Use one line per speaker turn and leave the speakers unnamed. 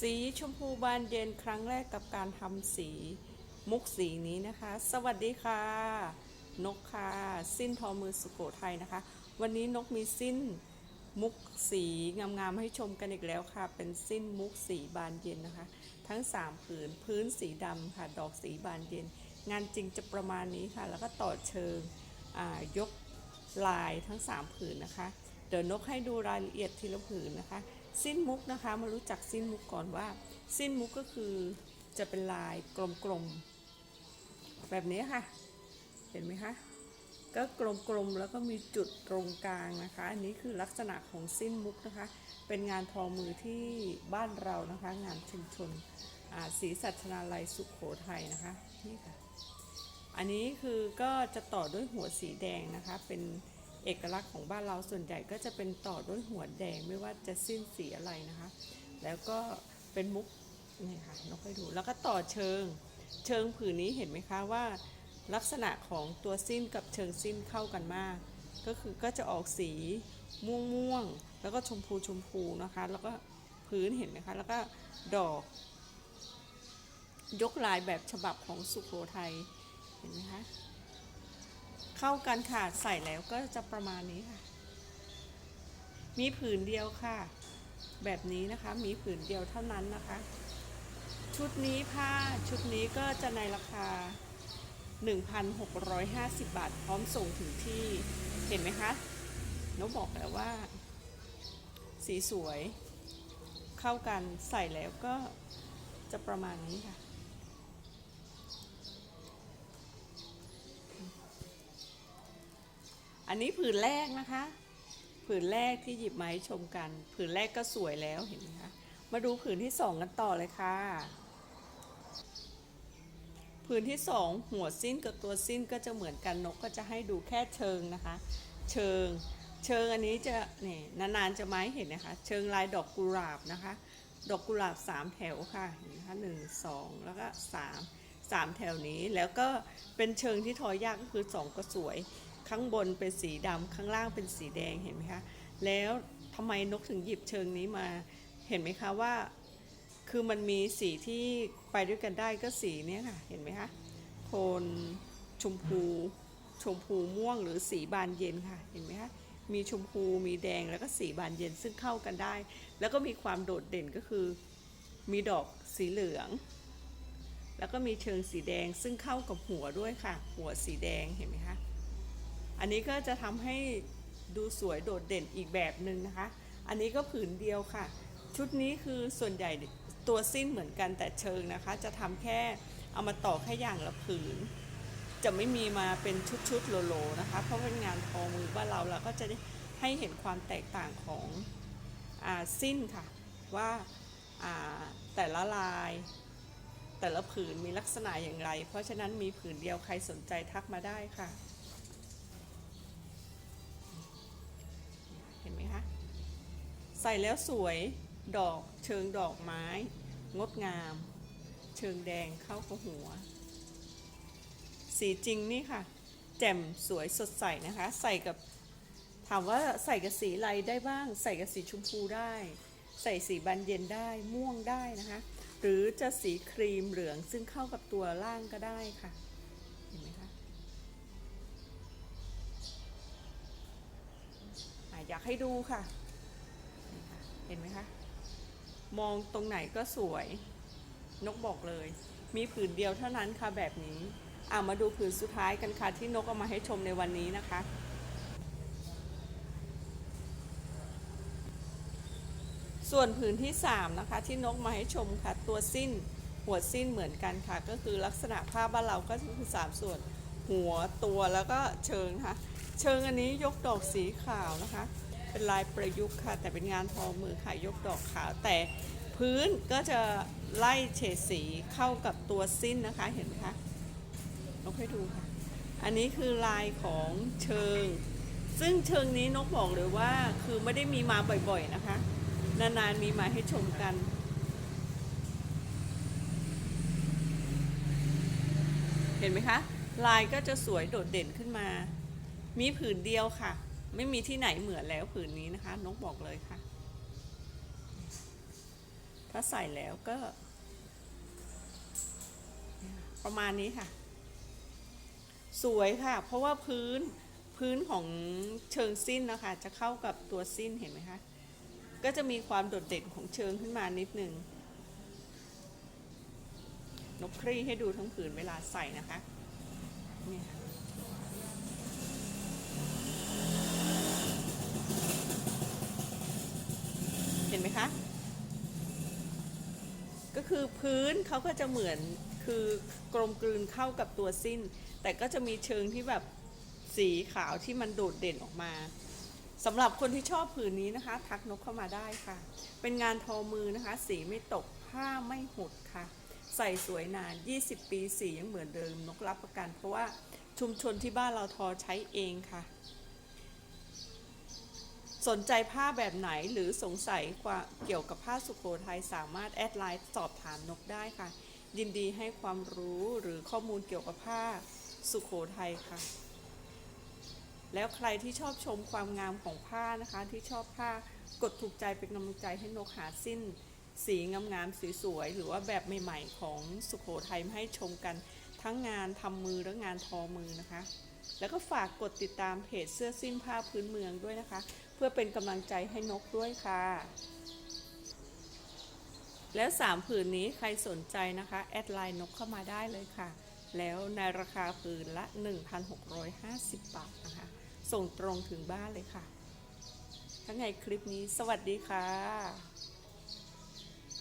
สีชมพูบานเย็นครั้งแรกกับการทำสีมุกสีนี้นะคะ สวัสดีค่ะ นกค่ะ สิ้นทอมือสุโขทัยนะคะ วันนี้นกมีสิ้นมุกสีงามๆให้ชมกันอีกแล้วค่ะ เป็นสิ้นมุกสีบานเย็นนะคะ ทั้ง 3 ผืนพื้นสีดำค่ะ ดอกสีบานเย็น งานจริงจะประมาณนี้ค่ะ แล้วก็ต่อเชิงยกลายทั้ง 3 ผืนนะคะ เดี๋ยวนกให้ดูรายละเอียดทีละผืนนะคะ สิ้นมุกนะคะ มารู้จักสิ้นมุกก่อนว่า สิ้นมุกก็คือจะเป็นลายกลมๆ แบบนี้ค่ะ เห็นไหมคะ ก็กลมๆ แล้วก็มีจุดตรงกลางนะคะ อันนี้คือลักษณะของสิ้นมุกนะคะ เป็นงานทอมือที่บ้านเรานะคะ งานชุมชนศรีสัชนาลัยสุขโขทัยนะคะ นี่ค่ะ อันนี้คือก็จะต่อด้วยหัวสีแดงนะคะ เป็น เอกลักษณ์ของบ้านเราส่วนใหญ่ก็จะเป็นต่อด้วยหัวแดงไม่ว่าจะสิ้นสีอะไรนะคะ แล้วก็เป็นมุกนี่ค่ะนกให้ดูแล้วก็ต่อเชิง เชิงผืนนี้เห็นไหมคะว่า ลักษณะของตัวสิ้นกับเชิงสิ้นเข้ากันมาก ก็คือก็จะออกสีม่วงม่วงๆแล้วก็ชมพูชมพูนะคะ แล้วก็พื้นเห็นไหมคะแล้วก็ดอก ยกลายแบบฉบับของสุโขทัยเห็นไหมคะ เข้ากันค่ะ ใส่แล้วก็จะประมาณนี้ค่ะ มีผืนเดียวค่ะ แบบนี้นะคะ มีผืนเดียวเท่านั้นนะคะ ชุดนี้ผ้าชุดนี้ก็จะในราคา 1,650 บาท พร้อมส่งถึงที่ เห็นไหมคะนกบอกแล้วว่า สีสวย เข้ากันใส่แล้วก็จะประมาณนี้ค่ะ อันนี้ผืนแรกนะคะ ผืนแรกที่หยิบมาให้ชมกัน ผืนแรกก็สวยแล้วเห็นไหมคะมาดูผืนที่สองกันต่อเลยค่ะ ผืนที่สองหัวสิ้นกับตัวสิ้นก็จะเหมือนกันนกก็จะให้ดูแค่เชิงนะคะ เชิงเชิงอันนี้จะนี่นานๆจะไม้เห็นนะคะ เชิงลายดอกกุหลาบนะคะ ดอกกุหลาบสามแถวค่ะเห็นไหมคะหนึ่งสองแล้วก็สามสามแถวนี้แล้วก็เป็นเชิงที่ทอยากก็คือสองก็สวย ข้างบนเป็นสีดำข้างล่างเป็นสีแดงเห็นไหมคะแล้วทำไมนกถึงหยิบเชิงนี้มาเห็นไหมคะว่า คือมันมีสีที่ไปด้วยกันได้ก็สีนี้ค่ะเห็นไหมคะโทนชมพูชมพูม่วงหรือสีบานเย็นค่ะเห็นไหมคะมีชมพูมีแดงแล้วก็สีบานเย็นซึ่งเข้ากันได้ แล้วก็มีความโดดเด่นก็คือ มีดอกสีเหลือง แล้วก็มีเชิงสีแดงซึ่งเข้ากับหัวด้วยค่ะ หัวสีแดงเห็นไหมคะ อันนี้ก็จะทำให้ดูสวยโดดเด่นอีกแบบหนึ่งนะคะ อันนี้ก็ผืนเดียวค่ะ ชุดนี้คือส่วนใหญ่ตัวสิ้นเหมือนกันแต่เชิงนะคะ จะทำแค่เอามาต่อแค่อย่างละผืน จะไม่มีมาเป็นชุดๆโลโลนะคะ เพราะเป็นงานทอมือบ้านเราเราก็จะได้ให้เห็นความแตกต่างของอสิ้นค่ะว่าอ่าแต่ละลาย แต่ละผืนมีลักษณะอย่างไร เพราะฉะนั้นมีผืนเดียวใครสนใจทักมาได้ค่ะ ใส่แล้วสวยดอกเชิงดอกไม้ งดงาม เชิงแดงเข้ากับหัว สีจริงนี่ค่ะ แจ่มสวยสดใสนะคะ ใส่กับถามว่าใส่กับสีอะไรได้บ้าง ใส่กับสีชมพูได้ ใส่สีบานเย็นได้ม่วงได้นะคะ หรือจะสีครีมเหลืองซึ่งเข้ากับตัวล่างก็ได้ค่ะเห็นไหมคะอยากให้ดูค่ะ เห็นไหมคะ มองตรงไหนก็สวย นกบอกเลย มีผืนเดียวเท่านั้นค่ะแบบนี้อะมาดูผืนสุดท้ายกันค่ะ ที่นกเอามาให้ชมในวันนี้นะคะ ส่วนผืนที่ 3 นะคะ ที่นกมาให้ชมค่ะ ตัวสิ้นหัวสิ้นเหมือนกันค่ะ ก็คือลักษณะผ้าบ้านเราก็คือสามส่วนหัวตัวแล้วก็เชิงนะคะเชิงอันนี้ยกดอกสีขาวนะคะ เป็นลายประยุกต์ค่ะ แต่เป็นงานทอมือค่ะ ยกดอกขาว แต่พื้นก็จะไล่เฉดสีเข้ากับตัวสิ้นนะคะเห็นไหมคะนกให้ดูค่ะ อันนี้คือลายของเชิง ซึ่งเชิงนี้นกบอกเลยว่าคือไม่ได้มีมาบ่อยๆนะคะ นานๆมีมาให้ชมกันเห็นไหมคะ ลายก็จะสวยโดดเด่นขึ้นมา มีผืนเดียวค่ะ ไม่มีที่ไหนเหมือนแล้วผืนนี้นะคะ นกบอกเลยค่ะ ถ้าใส่แล้วก็ ประมาณนี้ค่ะ สวยค่ะ เพราะว่าพื้นพื้นของเชิงสิ้นนะคะ จะเข้ากับตัวสิ้นเห็นไหมคะ ก็จะมีความโดดเด่นของเชิงขึ้นมานิดนึง นกครีให้ดูทั้งผืนเวลาใส่นะคะนี่ค่ะเห็ นไหมคะ ก็คือพื้นเขาก็จะเหมือนคือกลมกลืนเข้ากับตัวสิ้น แต่ก็จะมีเชิงที่แบบสีขาวที่มันโดดเด่นออกมาสำหรับคนที่ชอบผืนนี้นะคะ ทักนกเข้ามาได้ค่ะ เป็นงานทอมือนะคะ สีไม่ตกผ้าไม่หดค่ะ ใส่สวยนาน 20 ปีสียังเหมือนเดิมนกรับประกัน เพราะว่าชุมชนที่บ้านเราทอใช้เองค่ะ สนใจผ้าแบบไหนหรือสงสัยเกี่ยวกับผ้าสุโขทัยสามารถแอดไลน์สอบถามนกได้ค่ะ ยินดีให้ความรู้หรือข้อมูลเกี่ยวกับผ้าสุโขทัยค่ะ แล้วใครที่ชอบชมความงามของผ้านะคะ ที่ชอบผ้ากดถูกใจเป็นกำลังใจให้นกหาสิ้น สีงามๆสวยๆหรือว่าแบบใหม่ๆของสุโขทัยมาให้ชมกันทั้งงานทำมือและงานทอมือนะคะ แล้วก็ฝากกดติดตามเพจเสื้อสิ้นผ้าพื้นเมืองด้วยนะคะ เพื่อเป็นกำลังใจให้นกด้วยค่ะ แล้วสามผืนนี้ใครสนใจนะคะ แอดไลน์นกเข้ามาได้เลยค่ะ แล้วในราคาผืนละ 1,650 บาทนะคะ ส่งตรงถึงบ้านเลยค่ะ ทั้งไงคลิปนี้สวัสดีค่ะ